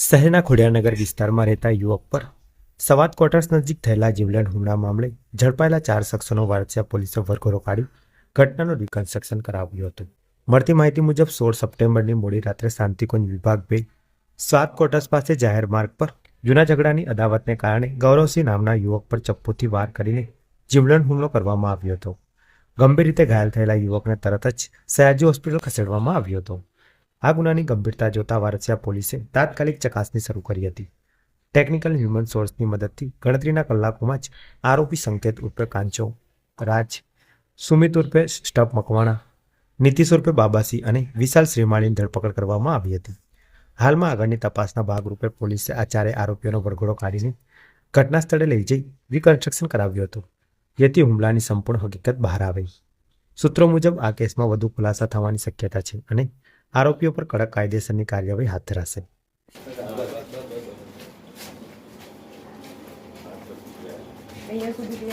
શહેરના ખોડિયારનગર વિસ્તારમાં રહેતા યુવક પર સવાત ક્વાર્ટર્સ નજીક થયેલા જીવલેણ હુમલા મામલે ઝડપાયેલા ચાર શખ્સોનો વારસિયા પોલીસે વરઘોડો કાઢી ઘટનાનું રિકન્સ્ટ્રક્શન કરાવ્યું હતું. મળતી માહિતી મુજબ સોળ સપ્ટેમ્બરની મોડી રાત્રે શાંતિકુંજ વિભાગ બે સ્વાદ ક્વાર્ટર્સ પાસે જાહેર માર્ગ પર જૂના ઝઘડાની અદાવતને કારણે ગૌરવસિંહ નામના યુવક પર ચપ્પુથી વાર કરીને જીવલેણ હુમલો કરવામાં આવ્યો હતો. ગંભીર રીતે ઘાયલ થયેલા યુવકને તરત જ સયાજી હોસ્પિટલ ખસેડવામાં આવ્યો હતો. આ ગુનાની ગંભીરતા જોતા વારસિયા પોલીસે તાત્કાલિક ચકાસણી શરૂ કરી હતી. ટેકનિકલ હ્યુમન સોર્સની મદદથી ગણતરીના કલાકોમાં જ આરોપી સંકેત ઉર્ફે કાંચો, રાજ, સુમિત ઉર્ફે સ્ટપ મકવાણા, નીતિશ ઉર્ફે બાબાસી અને વિશાલ શ્રીમાળીની ધરપકડ કરવામાં આવી હતી. હાલમાં આગળની તપાસના ભાગરૂપે પોલીસે આ ચારે આરોપીઓનો વરઘોડો કાઢીને ઘટના સ્થળે લઈ જઈ રિકન્સ્ટ્રક્શન કરાવ્યું હતું. જેથી હુમલાની સંપૂર્ણ હકીકત બહાર આવી. સૂત્રો મુજબ આ કેસમાં વધુ ખુલાસા થવાની શક્યતા છે અને આરોપીઓ પર કડક કાયદેસરની કાર્યવાહી હાથ ધરાશે. અહીંયા સુધી